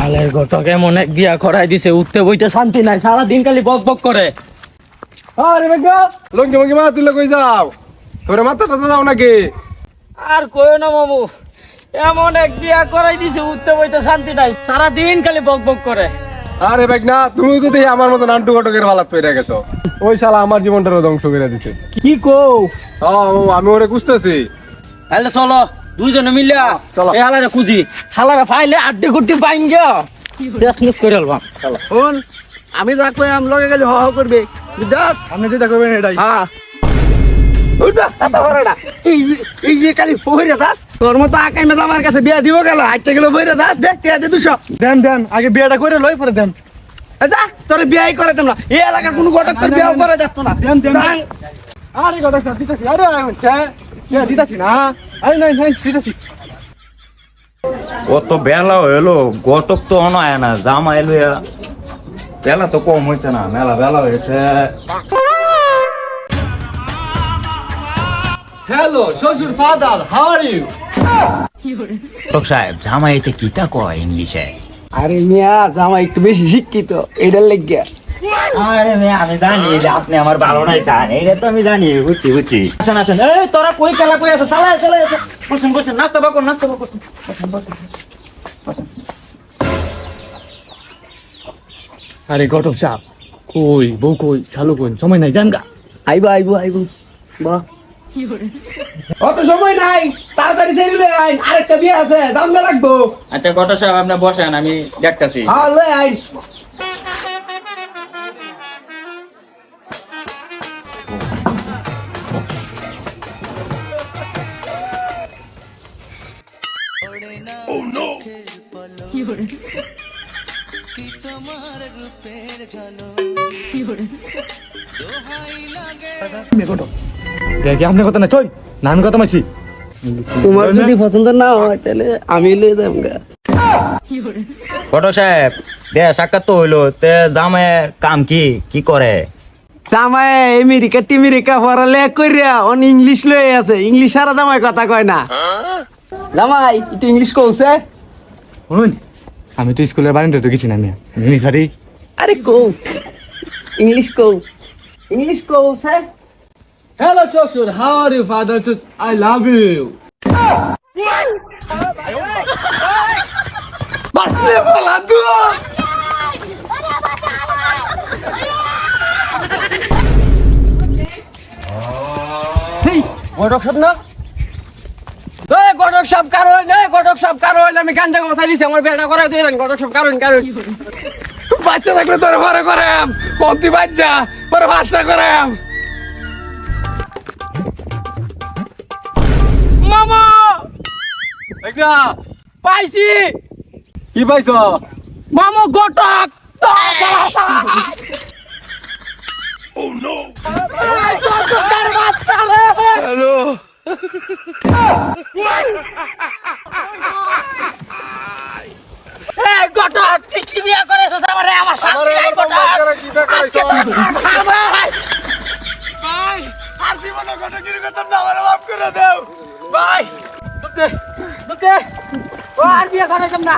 বালের ঘটক এমন এক বিয়া করাই দিছে উঠতে বইতে শান্তি নাই সারা দিন খালি বক বক করে। আরে বেগা লঙ্গি মঙ্গি মা তুলে কই যাও? তোরে মাথা টাথা যাও নাকি? আর কইও না মামু। এমন এক বিয়া করাই দিছে উঠতে বইতে শান্তি নাই সারা দিন খালি বক বক করে। আরে বেগ না তুমি তো দেখি আমার মতো নান্টু ঘটকের হালাত পেয়ে গেছো। ওই শালা আমার জীবনটারও ধ্বংস করে দিছে। কি কও? আমি ওরে খুঁজতেছি। তাহলে চলো। দুইজনে মিলিয়া চলো। এই হালারে খুঁজি। হালারে পাইলে আড্ডি গুড্ডি পাইন গিয়া টেস্ট করে আলবাম শোন আমি যা কই আম লগে গেলে হ হ করবে। বুঝছস? আপনি যেটা করবেন এটাই। হ্যাঁ এই যে খালি বইরে দাস তোর মতো আকাই মেদা আমার কাছে বিয়া দিব গেল আইতে গেল বইরে দাস দেখ টিয়া দে দুশো। দেন দেন আগে বিয়েটা করে লই পরে দেন। তোর বিয়াই করে দেব না। এই এলাকার কোনো ঘটক তোর বিয়াও করে যাচ্ছ না। দেন, দেন, যান। আরে ঘটক দিতেছি। আরে আচ্ছা দিতেছি না আরে নাই নাই দিতেছি ও তো বেলা হইল গটক তো অন আয় না জামা। বেলা তো কম হয়েছে না মেলা বেলা হয়েছে হ্যালো শ্বশুর ফাদার হাউ আর ইউ গটক সাহেব জামা এতে কিতা কয় ইংলিশে? আরে মিয়া জামা একটু বেশি শিক্ষিত এটার লেগে আরে মেয়ে আমি জানি যে আপনি আমার ভালো নাই চান এটা তো আমি জানি বুঝছি বুঝছি। আসেন আসেন। এই তোরা কই খেলা কই আছে চালা চালা বসুন বসুন নাস্তা বাকর নাস্তা বাকর আরে ঘটক সাপ কই বউ কই চালু কই? সময় নাই জানগা আইবো আইবো আইবো। বাহ অত সময় নাই তাড়াতাড়ি সেরিলে আইন আরেকটা বিয়ে আছে দাম লাগবো আচ্ছা গটক সাহেব আপনি বসেন আমি দেখতাছি। হ্যাঁ লই আইন দেখি আপনি কথা না চল। না আমি কথা মাছি তোমার যদি পছন্দ না হয় তাহলে আমি লই যাম গা। গটক সাহেব দে সাক্ষাৎ তো হইল। তে কাম কি? কি করে? জামাই আমেরিকা টিমেরিকা পড়ালে কইরা অন ইংলিশ লই আছে। ইংলিশ সারা জামাই কথা কয় না। জামাই একটু ইংলিশ কইছে শুনুন আমি তো স্কুলের বাড়িতে তো গেছি না আমি ইংলিশ হারি আরে কও ইংলিশ কও। ইংলিশ কইছে হ্যালো শ্বশুর how are you father I love you বাসলে বলা তু ঘটক সাপ না গটক সব কারণ এই গটক সব কারণ আমি গাঞ্জা কথা দিছি আমার বেটা করে দিয়ে দেন গটক সব কারণ কারণ বাচ্চা থাকলে তোর ভরে করে কমতি বাচ্চা পরে ভাষা করে মামা! একটা পাইছি। কি পাইছ? মামা গটক হ্যালো এই গটক আর বিয়ে করাইতাম না।